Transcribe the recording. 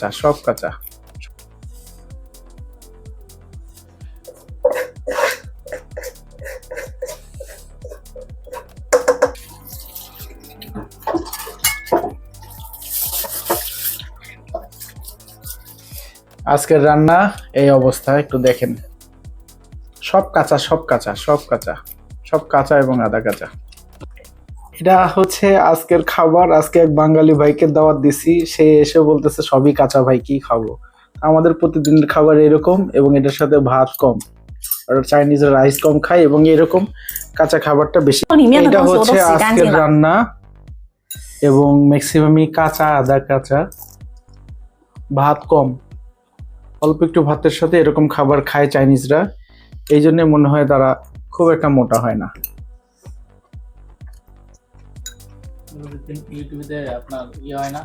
কাঁচা, সব কাঁচা। আজকের রান্না এই অবস্থা একটু দেখেন। সব কাঁচা সব কাঁচা সব কাঁচা। সব কাঁচা এবং আদা কাঁচা। এটা হচ্ছে আজকের খাবার আজকে এক বাঙালি ভাইকে দাওয়াত দিছি। সে এসে বলতেছে সবই কাঁচা ভাই কি খাব? আমাদের প্রতিদিনের খাবার এরকম এবং এটার সাথে ভাত কম। আর চাইনিজরা রাইস কম খায় এবং এরকম কাঁচা খাবারটা বেশি। এটা হচ্ছে আজকের রান্না এবং ম্যাক্সিমামই কাঁচা আদা কাঁচা। ভাত কম। অল্প একটু ভাতের সাথে এরকম খাবার খায় চাইনিজরা। এই জন্যে মনে হয় তারা খুব একটা মোটা হয় না। ইউটিউবে আপনার ইয়ে হয় না।